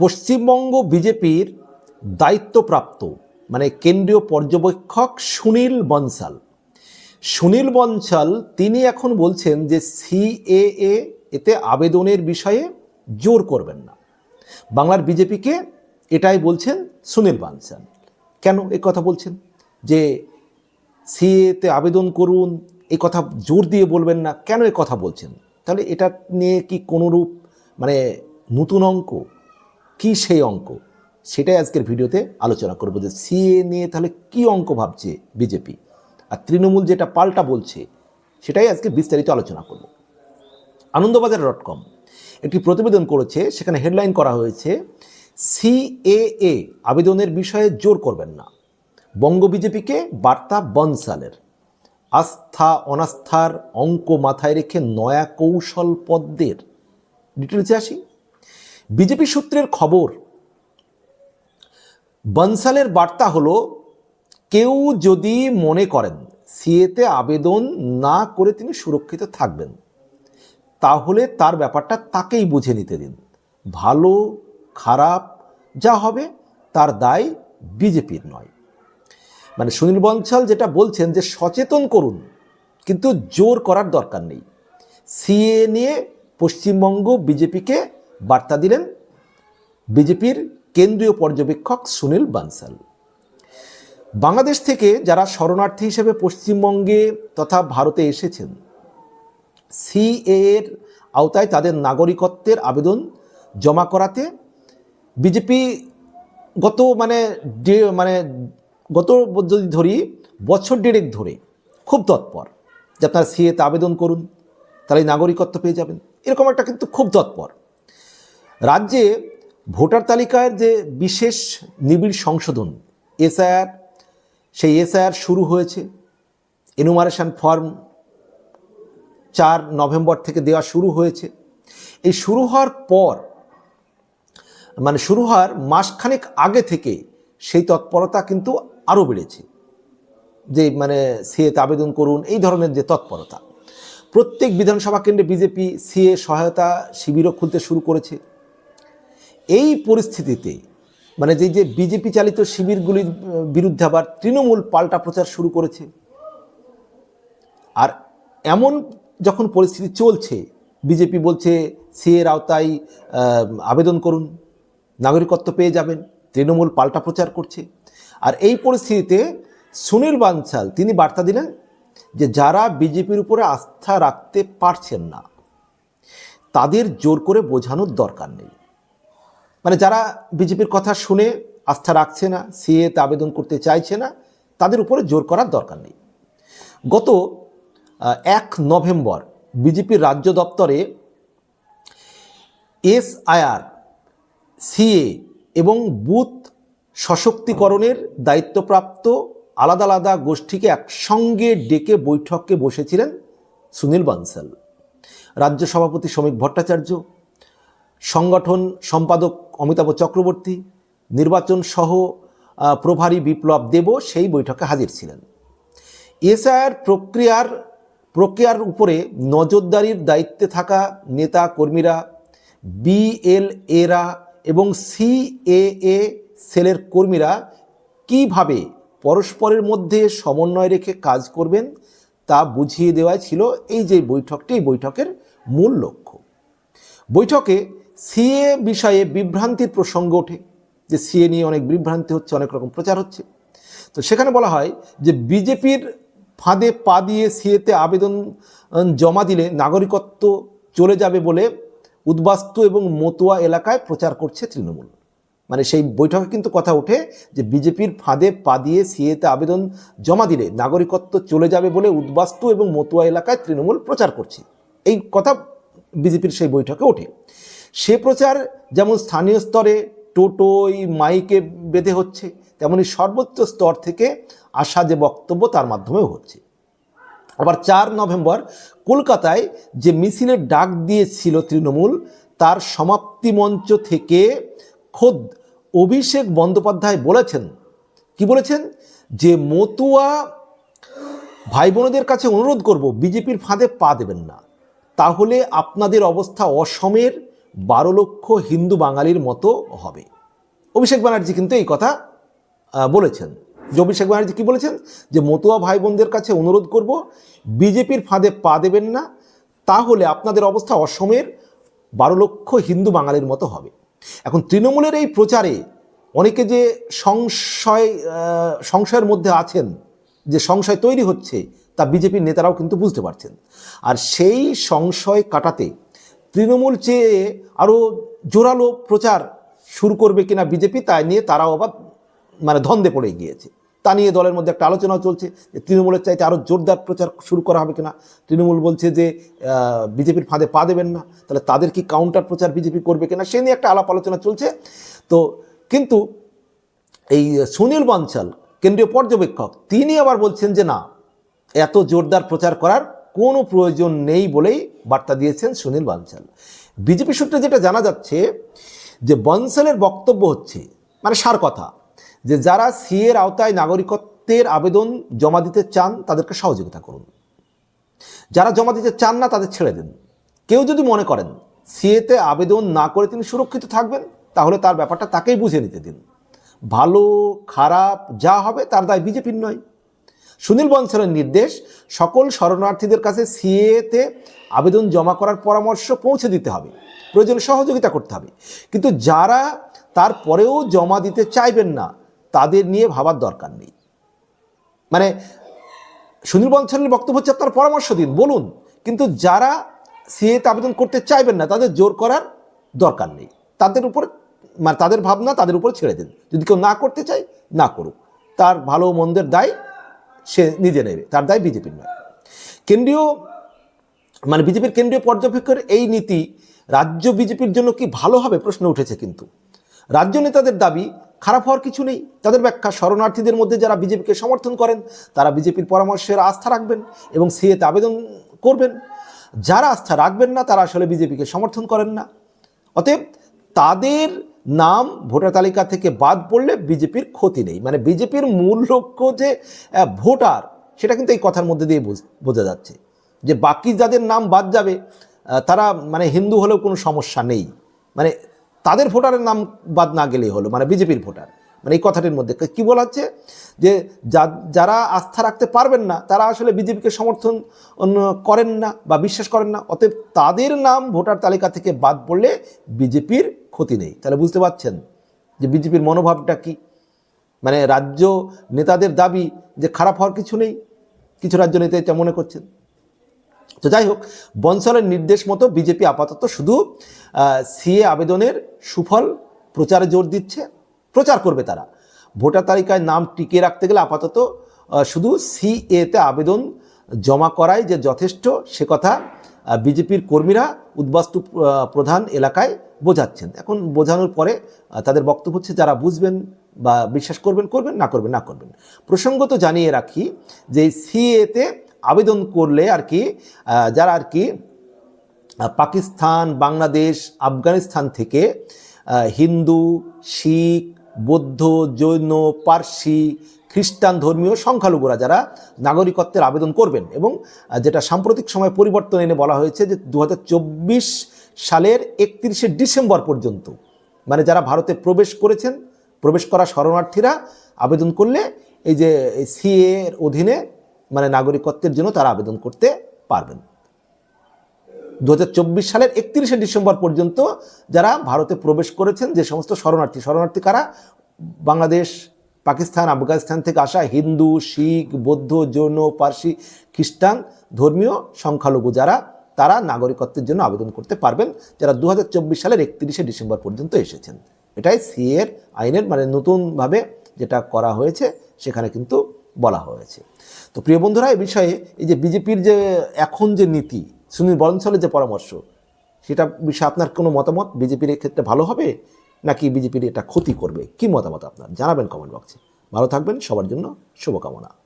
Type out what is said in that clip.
পশ্চিমবঙ্গ বিজেপির দায়িত্বপ্রাপ্ত মানে কেন্দ্রীয় পর্যবেক্ষক সুনীল বনসাল। সুনীল বনসাল, তিনি এখন বলছেন যে সিএএ এতে আবেদনের বিষয়ে জোর করবেন না। বাংলার বিজেপিকে এটাই বলছেন সুনীল বানসাল। কেন এই কথা বলছেন? যে সিএতে আবেদন করুন এই কথা জোর দিয়ে বলবেন না, কেন এ কথা বলছেন? তাহলে এটা নিয়ে কি কোনোরূপ মানে নতুন অঙ্ক? কি সেই অঙ্ক? সেটাই আজকের ভিডিওতে আলোচনা করব যে সিএ নিয়ে তাহলে কি অঙ্ক ভাবছে বিজেপি? আর তৃণমূল যেটা পাল্টা বলছে, সেটাই আজকে বিস্তারিত আলোচনা করব। আনন্দবাজার ডট কম একটি প্রতিবেদন করেছে, সেখানে হেডলাইন করা হয়েছে সিএএ আবেদনের বিষয়ে জোর করবেন না। বঙ্গ বিজেপিকে বার্তা বনসালের। আস্থা অনাস্থার অঙ্ক মাথায় রেখে নয়া কৌশল পদ্মের। ডিটেলসে আসি? বিজেপি সূত্রের খবর, বনসালের বার্তা হলো, কেউ যদি মনে করেন সিএতে আবেদন না করে তিনি সুরক্ষিত থাকবেন, তাহলে তার ব্যাপারটা তাকেই বুঝে নিতে দিন। ভালো, খারাপ, যা হবে তার দায় বিজেপির নয়। মানে সুনীল বনসাল যেটা বলছেন যে সচেতন করুন, কিন্তু জোর করার দরকার নেই। সিএ নিয়ে পশ্চিমবঙ্গ বিজেপিকে বার্তা দিলেন বিজেপির কেন্দ্রীয় পর্যবেক্ষক সুনীল বানসাল। বাংলাদেশ থেকে যারা শরণার্থী হিসেবে পশ্চিমবঙ্গে তথা ভারতে এসেছেন সিএ এর আওতায় তাদের নাগরিকত্বের আবেদন জমা করাতে বিজেপি গত মানে মানে গত যদি ধরি বছর দেড়েক ধরে খুব তৎপর যে আপনারা সিএতে আবেদন করুন, তাহলে নাগরিকত্ব পেয়ে যাবেন। এরকম একটা কিন্তু খুব তৎপর। রাজ্যে ভোটার তালিকার যে বিশেষ নিবিড় সংশোধন, এসআইআর, সেই এসআইআর শুরু হয়েছে। এনুমারেশন ফর্ম চার নভেম্বর থেকে দেওয়া শুরু হয়েছে। এই শুরু হওয়ার পর মানে শুরু হওয়ার মাসখানেক আগে থেকে সেই তৎপরতা কিন্তু আরও বেড়েছে। যে মানে সিএতে আবেদন করুন, এই ধরনের যে তৎপরতা। প্রত্যেক বিধানসভা কেন্দ্রে বিজেপি, সিএ সহায়তা শিবিরও খুলতে শুরু করেছে। এই পরিস্থিতিতে মানে যে যে বিজেপি চালিত শিবিরগুলির বিরুদ্ধে আবার তৃণমূল পাল্টা প্রচার শুরু করেছে। আর এমন যখন পরিস্থিতি চলছে, বিজেপি বলছে সিএর আওতায় আবেদন করুন, নাগরিকত্ব পেয়ে যাবেন, তৃণমূল পাল্টা প্রচার করছে। আর এই পরিস্থিতিতে সুনীল বানসাল তিনি বার্তা দিলেন যে, যারা বিজেপির উপরে আস্থা রাখতে পারছেন না, তাদের জোর করে বোঝানোর দরকার নেই। মানে যারা বিজেপির কথা শুনে আস্থা রাখছে না সিএতে আবেদন করতে চাইছে না, তাদের উপরে জোর করার দরকার নেই। গত এক নভেম্বর বিজেপির রাজ্য দপ্তরে এসআইআর, সিএ এবং বুথ সশক্তিকরণের দায়িত্বপ্রাপ্ত আলাদা আলাদা গোষ্ঠীকে একসঙ্গে ডেকে বৈঠকে বসেছিলেন সুনীল বানসাল। রাজ্য সভাপতি শ্রমিক ভট্টাচার্য সংগঠন সম্পাদক অমিতাভ চক্রবর্তী, নির্বাচন সহ প্রভারী বিপ্লব দেব সেই বৈঠকে হাজির ছিলেন। এসআইআর প্রক্রিয়ার প্রক্রিয়ার উপরে নজরদারির দায়িত্বে থাকা নেতা কর্মীরা বিএল এরা এবং সিএএ সেলের কর্মীরা কীভাবে পরস্পরের মধ্যে সমন্বয় রেখে কাজ করবেন তা বুঝিয়ে দেওয়াই ছিল এই যে বৈঠকটি, এই বৈঠকের মূল লক্ষ্য। বৈঠকে সিএ বিষয়ে বিভ্রান্তির প্রসঙ্গ ওঠে, যে সিএ নিয়ে অনেক বিভ্রান্তি হচ্ছে, অনেক রকম প্রচার হচ্ছে। তো সেখানে বলা হয় যে বিজেপির ফাঁদে পা দিয়ে সিএতে আবেদন জমা দিলে নাগরিকত্ব চলে যাবে বলে উদ্বাস্তু এবং মতুয়া এলাকায় প্রচার করছে তৃণমূল। মানে সেই বৈঠকে কিন্তু কথা ওঠে যে বিজেপির ফাঁদে পা দিয়ে সিএতে আবেদন জমা দিলে নাগরিকত্ব চলে যাবে বলে উদ্বাস্তু এবং মতুয়া এলাকায় তৃণমূল প্রচার করছে। এই কথা বিজেপির সেই বৈঠকে ওঠে। সে প্রচার যেমন স্থানীয় স্তরে টোটোই মাইকে বেঁধে হচ্ছে, তেমনি সর্বোচ্চ স্তর থেকে আসা যে বক্তব্য তার মাধ্যমেও হচ্ছে। আবার চার নভেম্বর কলকাতায় যে মিছিলের ডাক দিয়েছিল তৃণমূল, তার সমাপ্তি মঞ্চ থেকে খোদ অভিষেক বন্দ্যোপাধ্যায় বলেছেন। কি বলেছেন? যে মতুয়া ভাই বোনদের কাছে অনুরোধ করব, বিজেপির ফাঁদে পা দেবেন না। তাহলে আপনাদের অবস্থা অসমের বারো লক্ষ হিন্দু বাঙালির মতো হবে। অভিষেক ব্যানার্জি কিন্তু এই কথা বলেছেন। যে অভিষেক ব্যানার্জি কি বলেছেন? যে মতুয়া ভাই বোনদের কাছে অনুরোধ করব, বিজেপির ফাঁদে পা দেবেন না, তাহলে আপনাদের অবস্থা অসমের বারো লক্ষ হিন্দু বাঙালির মতো হবে। এখন তৃণমূলের এই প্রচারে অনেকে যে সংশয় সংশয়ের মধ্যে আছেন, যে সংশয় তৈরি হচ্ছে, তা বিজেপির নেতারাও কিন্তু বুঝতে পারছেন। আর সেই সংশয় কাটাতে তৃণমূল চেয়ে আরও জোরালো প্রচার শুরু করবে কিনা বিজেপি, তাই নিয়ে তারাও আবার মানে ধন্দে পড়ে গিয়েছে। তা নিয়ে দলের মধ্যে একটা আলোচনাও চলছে যে তৃণমূলের চাইতে আরও জোরদার প্রচার শুরু করা হবে কিনা। তৃণমূল বলছে যে বিজেপির ফাঁদে পা দেবেন না। তাহলে তাদের কি কাউন্টার প্রচার বিজেপি করবে কিনা সে নিয়ে একটা আলাপ আলোচনা চলছে। তো কিন্তু এই সুনীল বাঞ্চাল কেন্দ্রীয় পর্যবেক্ষক, তিনি আবার বলছেন যে না, এত জোরদার প্রচার করার কোনো প্রয়োজন নেই বলেই বার্তা দিয়েছেন সুনীল বানসাল বিজেপি সূত্রে যেটা জানা যাচ্ছে যে বনসালের বক্তব্য হচ্ছে মানে সার কথা, যে যারা সিএর আওতায় নাগরিকত্বের আবেদন জমা দিতে চান তাদেরকে সহযোগিতা করুন। যারা জমা দিতে চান না তাদের ছেড়ে দিন। কেউ যদি মনে করেন সিএতে আবেদন না করে তিনি সুরক্ষিত থাকবেন, তাহলে তার ব্যাপারটা তাকেই বুঝে নিতে দিন। ভালো, খারাপ যা হবে তার দায় বিজেপির নয়। সুনীল বনসালের নির্দেশ, সকল শরণার্থীদের কাছে সিএতে আবেদন জমা করার পরামর্শ পৌঁছে দিতে হবে। প্রয়োজনে সহযোগিতা করতে হবে। কিন্তু যারা তারপরেও জমা দিতে চাইবেন না, তাদের নিয়ে ভাবার দরকার নেই। মানে সুনীল বনসালের বক্তব্য হচ্ছে আপনার পরামর্শ দিন, বলুন। কিন্তু যারা সিএতে আবেদন করতে চাইবেন না, তাদের জোর করার দরকার নেই। তাদের উপর মানে তাদের ভাবনা তাদের উপর ছেড়ে দিন। যদি কেউ না করতে চায়, না করুক। তার ভালো মন্দের দায় সে নিজে নেবে, তার দায় বিজেপির নয়। কেন্দ্রীয় মানে বিজেপির কেন্দ্রীয় পর্যবেক্ষকের এই নীতি রাজ্য বিজেপির জন্য কি ভালো হবে প্রশ্ন উঠেছে কিন্তু? রাজ্য নেতাদের দাবি খারাপ হওয়ার কিছু নেই। তাদের ব্যাখ্যা, শরণার্থীদের মধ্যে যারা বিজেপিকে সমর্থন করেন, তারা বিজেপির পরামর্শের আস্থা রাখবেন এবং সিএতে আবেদন করবেন। যারা আস্থা রাখবেন না, তারা আসলে বিজেপিকে সমর্থন করেন না। অতএব তাদের নাম ভোটার তালিকা থেকে বাদ পড়লে বিজেপির ক্ষতি নেই। মানে বিজেপির মূল লক্ষ্য যে ভোটার, সেটা কিন্তু এই কথার মধ্যে দিয়ে বোঝ- যাচ্ছে। যে বাকি যাদের নাম বাদ যাবে তারা মানে হিন্দু হলেও কোনো সমস্যা নেই। মানে তাদের ভোটারের নাম বাদ না গেলেই হলো মানে বিজেপির ভোটার। মানে এই কথাটির মধ্যে। কি বলা হচ্ছে? যে যারা আস্থা রাখতে পারবেন না, তারা আসলে বিজেপিকে সমর্থন করেন না বা বিশ্বাস করেন না। অতএব তাদের নাম ভোটার তালিকা থেকে বাদ পড়লে বিজেপির ক্ষতি নেই। তাহলে বুঝতে পারছেন যে বিজেপির মনোভাবটা কি? মানে রাজ্য নেতাদের দাবি যে খারাপ হওয়ার কিছু নেই, কিছু রাজ্য নেতা এটা মনে করছেন। তো যাই হোক, বনসলের নির্দেশ মতো বিজেপি আপাতত শুধু সিএ আবেদনের সুফল প্রচারে জোর দিচ্ছে। প্রচার করবে তারা। ভোটার তালিকায় নাম টিকিয়ে রাখতে গেলে আপাতত শুধু সিএতে আবেদন জমা করাই যে যথেষ্ট, সে কথা বিজেপির কর্মীরা উদ্বাস্তু প্রধান এলাকায় বোঝাচ্ছেন। এখন বোঝানোর পরে তাদের বক্তব্য হচ্ছে যারা বুঝবেন বা বিশ্বাস করবেন করবেন, না করবেন না করবেন। প্রসঙ্গত জানিয়ে রাখি যে সিএতে আবেদন করলে আর কি যারা আর কি পাকিস্তান, বাংলাদেশ, আফগানিস্তান থেকে হিন্দু, শিখ বৌদ্ধ, জৈন, পার্সি, খ্রিস্টান ধর্মীয় সংখ্যালঘুরা যারা নাগরিকত্বের আবেদন করবেন এবং যেটা সাম্প্রতিক সময় পরিবর্তন এনে বলা হয়েছে যে দু হাজার চব্বিশ সালের একত্রিশে ডিসেম্বর পর্যন্ত মানে যারা ভারতে প্রবেশ করেছেন, প্রবেশ করা শরণার্থীরা আবেদন করলে এই যে সিএ এর অধীনে মানে নাগরিকত্বের জন্য তারা আবেদন করতে পারবেন। দু হাজার চব্বিশ সালের একত্রিশে ডিসেম্বর পর্যন্ত যারা ভারতে প্রবেশ করেছেন, যে সমস্ত শরণার্থী শরণার্থী কারা? বাংলাদেশ, পাকিস্তান, আফগানিস্তান থেকে আসা হিন্দু, শিখ, বৌদ্ধ, জৈন, পার্সি, খ্রিস্টান ধর্মীয় সংখ্যালঘু যারা, তারা নাগরিকত্বের জন্য আবেদন করতে পারবেন, যারা দু হাজার চব্বিশ সালের একত্রিশে ডিসেম্বর পর্যন্ত এসেছেন। এটাই সিএর আইনের মানে নতুনভাবে যেটা করা হয়েছে, সেখানে কিন্তু বলা হয়েছে। তো প্রিয় বন্ধুরা এই বিষয়ে এই যে বিজেপির যে এখন যে নীতি সুনীল বনসলের যে পরামর্শ, সেটা বিষয়ে আপনার কোনো মতামত? বিজেপির ক্ষেত্রে ভালো হবে নাকি বিজেপির এটা ক্ষতি করবে? কি মতামত আপনার? জানাবেন কমেন্ট বক্সে ভালো থাকবেন, সবার জন্য শুভকামনা।